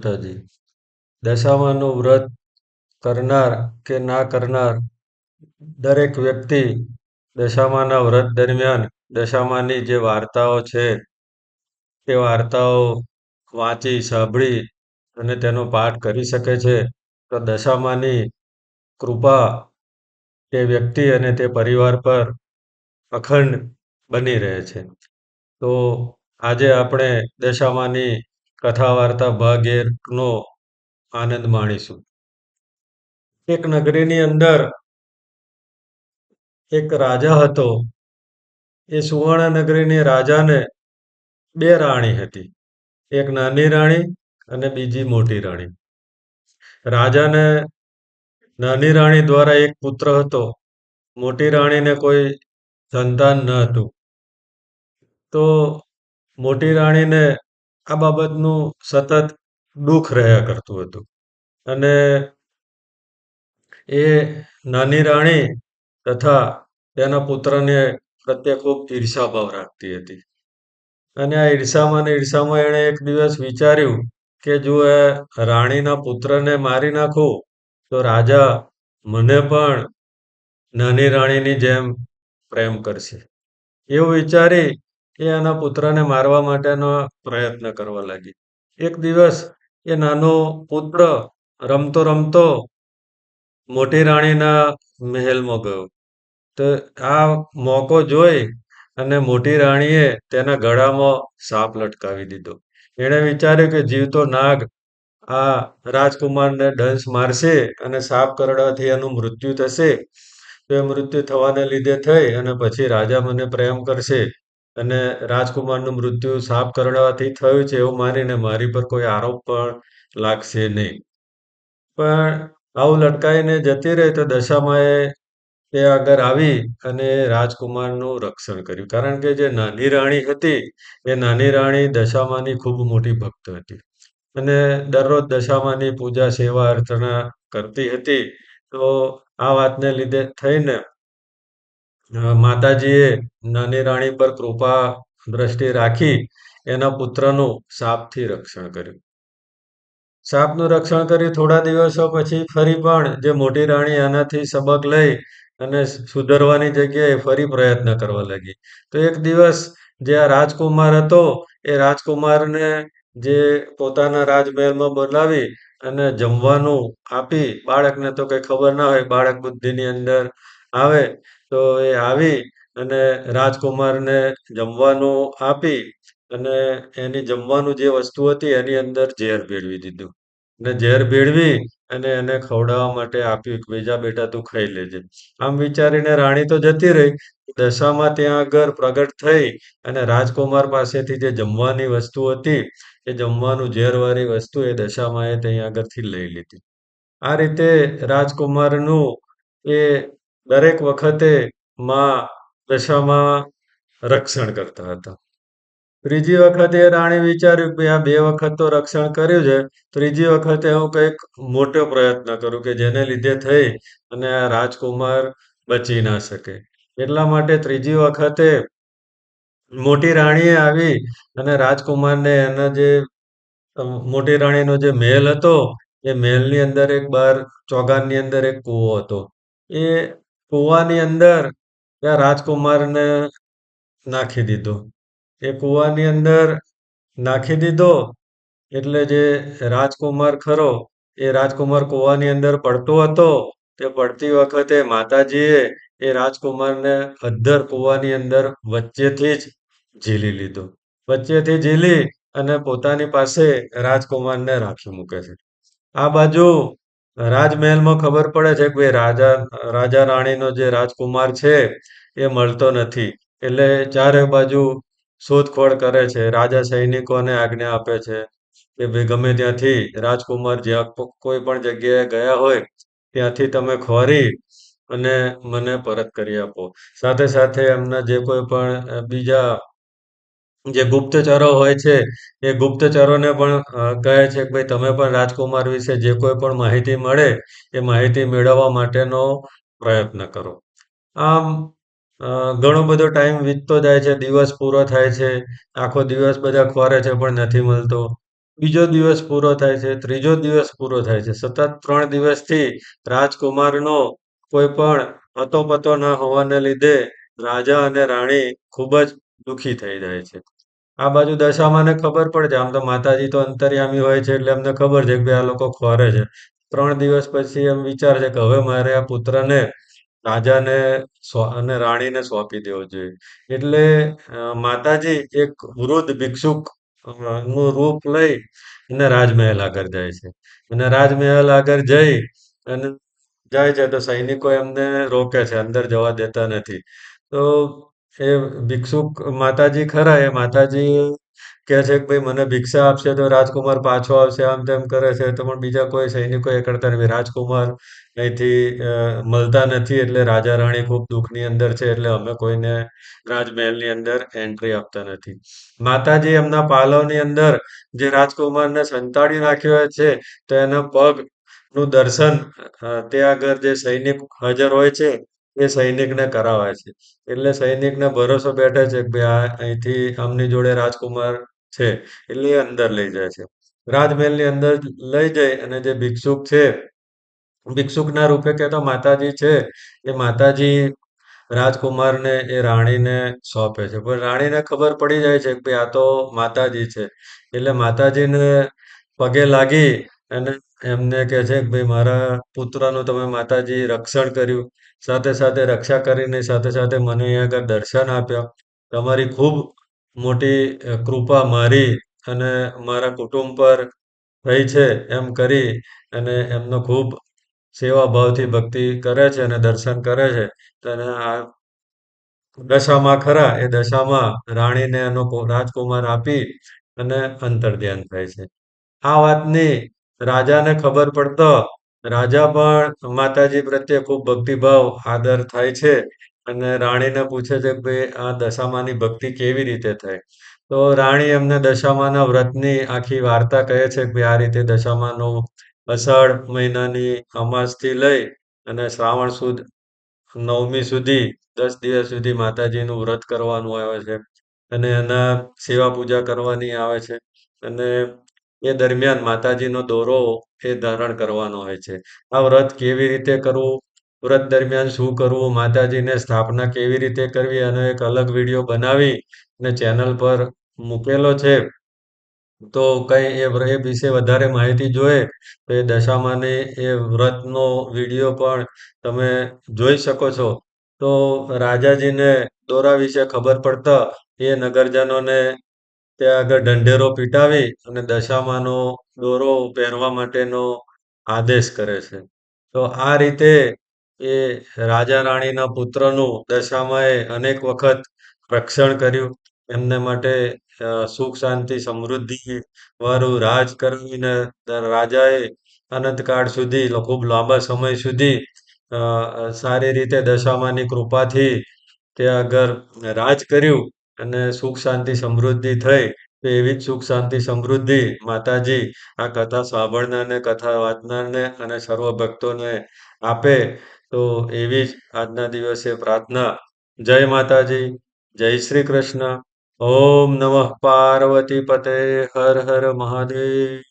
માતાજી દશામાનું વ્રત કરનાર કે ના કરનાર દરેક વ્યક્તિ દશામાના વ્રત દરમિયાન દશામાની જે વાર્તાઓ છે, તે વાર્તાઓ વાંચી, સાંભળી અને તેનો પાઠ કરી શકે છે, તો દશામાની કૃપા તે વ્યક્તિ અને તે પરિવાર પર અખંડ બની રહે છે. તો આજે આપણે દશામાની કથા વાર્તા ભાગ એકનો આનંદ માણીશું. એક નગરીની અંદર એક રાજા હતો. એ સુવર્ણ નગરીની રાજાને બે રાણી હતી. એક નાની રાણી અને બીજી મોટી રાણી. રાજાને નાની રાણી દ્વારા એક પુત્ર હતો. મોટી રાણીને કોઈ સંતાન ન હતું. તો મોટી રાણીને આ બાબતનું સતત દુઃખ રહ્યા કરતું હતું. અને એ નાની રાણી તથા તેના પુત્રને પ્રત્યે ખૂબ ઈર્ષાભાવ રાખતી હતી. અને આ ઈર્ષામાં ને ઈર્ષામાં એણે એક દિવસ વિચાર્યું કે જો એ રાણીના પુત્રને મારી નાખું, તો રાજા મને પણ નાની રાણીની જેમ પ્રેમ કરશે. એવું વિચારી એ એના પુત્રને મારવા માટેનો પ્રયત્ન કરવા લાગી. એક દિવસ એ નાનો પુત્ર રમતો રમતો મોટી રાણીના મહેલમાં ગયો. તો આ મોકો જોઈ અને મોટી રાણીએ તેના ગળામાં સાપ લટકાવી દીધો. એણે વિચાર્યું કે જીવતો નાગ આ રાજકુમારને ડંસ મારશે અને સાપ કરડવાથી એનું મૃત્યુ થશે. તો એ મૃત્યુ થવાને લીધે થઈ અને પછી રાજા મને પ્રેમ કરશે. અને રાજકુમારનું મૃત્યુ સાપ કરડવાથી થયું છે એવું માનીને મારી પર કોઈ આરોપ પણ લાગશે નહીં. પણ આવું લટકાઈને જતી રહી તો દશામાએ તે આગળ આવી અને રાજકુમારનું રક્ષણ કર્યું. કારણ કે જે નાની રાણી હતી, એ નાની રાણી દશામાની ખૂબ મોટી ભક્ત હતી. અને દરરોજ દશામાની પૂજા સેવા અર્ચના કરતી હતી. તો આ વાતને લીધે થઈને માતાજીએ નાની રાણી પર કૃપા દ્રષ્ટિ રાખી એના પુત્રનું સાપથી રક્ષણ કર્યું. સાપનું રક્ષણ કરી થોડા દિવસો પછી ફરી પણ જે મોટી રાણી આનાથી સબક લઈ અને સુધરવાની જગ્યાએ ફરી પ્રયત્ન કરવા લાગી. તો એક દિવસ જે આ રાજકુમાર હતો, એ રાજકુમારને જે પોતાના રાજમહેલમાં બોલાવી અને જમવાનું આપી, બાળકને તો કંઈ ખબર ના હોય, બાળક બુદ્ધિની અંદર આવે તો એ આવી અને રાજકુમારને જમવાનું આપી અને એની જમવાનું જે વસ્તુ હતી એની અંદર ઝેર ભેળવી દીધું. અને ઝેર ભેળવી અને એને ખવડાવવા માટે આપ્યું બીજા બેટા, તું ખાઈ લેજે. આમ વિચારીને રાણી તો જતી રહી. દશામાં ત્યાં આગળ પ્રગટ થઈ અને રાજકુમાર પાસેથી જે જમવાની વસ્તુ હતી, એ જમવાનું ઝેરવાળી વસ્તુ એ દશામાએ ત્યાં આગળથી લઈ લીધી. આ રીતે રાજકુમારનું એ દરેક વખતે મા દશામાં રક્ષણ કરતા હતા. ત્રીજી વખતે રાણી વિચાર્યું કે આ બે વખત તો રક્ષણ કર્યું છે. ત્રીજી વખતે હું કંઈક મોટો પ્રયત્ન કરું કે જેને લીધે થઈ અને આ રાજકુમાર બચી ના શકે. એટલા માટે ત્રીજી વખતે મોટી રાણીએ આવી અને રાજકુમારને એના જે મોટી રાણીનો જે મહેલ હતો, એ મહેલની અંદર એક બાર, ચોગાનની અંદર એક કૂવો હતો. એ કૂવાની અંદર ત્યાં રાજકુમારને નાખી દીધો. એ કૂવાની અંદર નાખી દીધો એટલે જે રાજકુમાર ખરો, એ રાજકુમાર કૂવાની અંદર પડતો હતો. તે પડતી વખતે માતાજીએ એ રાજકુમારને અધ્ધર કૂવાની અંદર વચ્ચેથી જ ઝીલી લીધો. વચ્ચેથી ઝીલી અને પોતાની પાસે રાજકુમારને રાખી મૂકે છે. આ બાજુ રાજમહેલમાં ખબર પડે છે કે ભાઈ રાજા રાજા રાણીનો જે રાજકુમાર છે એ મળતો નથી. એટલે ચારે બાજુ શોધખોળ કરે છે. રાજા સૈનિકોને આજ્ઞા આપે છે કે ભાઈ ગમે ત્યાંથી રાજકુમાર જ્યાં કોઈ પણ જગ્યાએ ગયા હોય, ત્યાંથી તમે ખોરી અને મને પરત કરી આપો. સાથે સાથે એમના જે કોઈ પણ બીજા જે ગુપ્તચરો હોય છે એ ગુપ્તચરોને પણ કહે છે કે ભાઈ તમે પણ રાજકુમાર વિશે જે કોઈ પણ માહિતી મળે એ માહિતી મેળવવા માટેનો પ્રયત્ન કરો આમ ઘણો બધો ટાઈમ વીતતો જાય છે દિવસ પૂરો થાય છે આખો દિવસ બધા ખોરે છે પણ નથી મળતો બીજો દિવસ પૂરો થાય છે, ત્રીજો દિવસ પૂરો થાય છે. સતત ત્રણ દિવસથી રાજકુમારનો કોઈ પણ અતો-પતો ન હોવાને લીધે રાજા અને રાણી ખૂબ જ દુઃખી થઈ જાય છે. આ બાજુ દશામાંને ખબર પડે છે, આમ તો માતાજી તો અંતર્યામી હોય છે એટલે એમને ખબર છે કે ભાઈ આ લોકો ખોરે છે. ત્રણ દિવસ પછી એમ વિચાર છે કે હવે મારે આ પુત્રને રાજાને અને રાણીને સોંપી દેવો જોઈએ. એટલે માતાજી એક વૃદ્ધ ભિક્ષુકનું રૂપ લઈ અને રાજમહેલ આગળ જાય છે. અને રાજમહેલ આગળ જઈ અને જાય છે તો સૈનિકો એમને રોકે છે, અંદર જવા દેતા નથી. તો એ ભિક્ષુક માતાજી ખરા એ માતાજી કહે છે કે ભાઈ મને ભિક્ષા આપશે તો રાજકુમાર પાછો આવશે, આમ તેમ કરે છે તો પણ બીજા કોઈ સૈનિકો એ કરતા નથી. રાજકુમાર અહીંથી મળતા નથી એટલે રાજા રાણી ખૂબ દુઃખની અંદર છે એટલે અમે કોઈને રાજમહેલની અંદર એન્ટ્રી આપતા નથી. માતાજી એમના પાલવની અંદર જે રાજકુમારને સંતાડી નાખ્યો છે, તો એના પગનું દર્શન તે આગળ જે સૈનિક હાજર હોય છે એ સૈનિકને કરાવે છે. એટલે સૈનિકને ભરોસો બેઠે છે કે ભાઈ આ અહીંથી આમની જોડે રાજકુમાર છે એટલે એ અંદર લઈ જાય છે. રાજમહેલની અંદર લઈ જઈ અને જે ભિક્ષુક છે, ભિક્ષુકના રૂપે કહેતો માતાજી છે, એ માતાજી રાજકુમારને એ રાણીને સોંપે છે. પણ રાણીને ખબર પડી જાય છે કે ભાઈ આ તો માતાજી છે. એટલે માતાજીને પગે લાગી અને એમને કહે છે કે ભાઈ મારા પુત્રનું તમે માતાજી રક્ષણ કર્યું. સાથે સાથે રક્ષા કરીને સાથે સાથે મને અહીંયા આગળ દર્શન આપ્યા. તમારી ખૂબ મોટી કૃપા મારી અને મારા કુટુંબ પર રહી છે એમ કરી અને એમનો ખૂબ સેવાભાવથી ભક્તિ કરે છે અને દર્શન કરે છે. અને આ દશામાં ખરા, એ દશામાં રાણીને એનો રાજકુમાર આપી અને અંતર ધ્યાન થાય છે. આ વાતની રાજાને ખબર પડતો રાજા પણ માતાજી પ્રત્યે ખૂબ ભક્તિભાવ આદર થાય છે અને રાણીને પૂછે છે કે આ દશામાની ભક્તિ કેવી રીતે થાય તો રાણી એમને દશામાના વ્રતની આખી વાર્તા કહે છે કે આ રીતે દશામાનો અષાઢ મહિનાની અમાસથી લઈ અને શ્રાવણ સુદ, નવમી સુધી, દસ દિવસ સુધી માતાજીનું વ્રત કરવાનું આવે છે અને એના સેવા પૂજા કરવાની આવે છે અને એ દરમિયાન માતાજીનો દોરો એ ધારણ કરવાનો હોય છે. આ વ્રત કેવી રીતે કરવું, વ્રત દરમિયાન શું કરવું, માતાજીને સ્થાપના કેવી રીતે કરવી એનો એક અલગ વીડિયો બનાવી અને ચેનલ પર મૂકેલો છે. તો કઈ એ વ્ર એ વિશે વધારે માહિતી જોઈએ તો એ દશામાની એ વ્રતનો વીડિયો પણ તમે જોઈ શકો છો. તો રાજાજીને દોરા વિશે ખબર પડતા એ નગરજનોને ત્યાં આગળ ઢંઢેરો પીટાવી અને દશામાનો દોરો પહેરવા માટેનો આદેશ કરે છે. તો આ રીતે એ રાજા રાણીના પુત્રનું દશામાએ અનેક વખત રક્ષણ કર્યું. એમને માટે સુખ, શાંતિ, સમૃદ્ધિ વાળું રાજ કરવીને રાજાએ અનંતકાળ સુધી ખૂબ લાંબા સમય સુધી સારી રીતે દશામાની કૃપાથી ત્યાં આગળ રાજ કર્યું અને સુખ શાંતિ સમૃદ્ધિ થઈ, તો એવી જ સુખ શાંતિ સમૃદ્ધિ માતાજી આ કથા સાંભળનારને કથા વાંચનારને અને સર્વ ભક્તોને આપે. તો એવી જ આજના દિવસે પ્રાર્થના. જય માતાજી, જય શ્રી કૃષ્ણ. ઓમ નમઃ પાર્વતી પતે, હર હર મહાદેવ.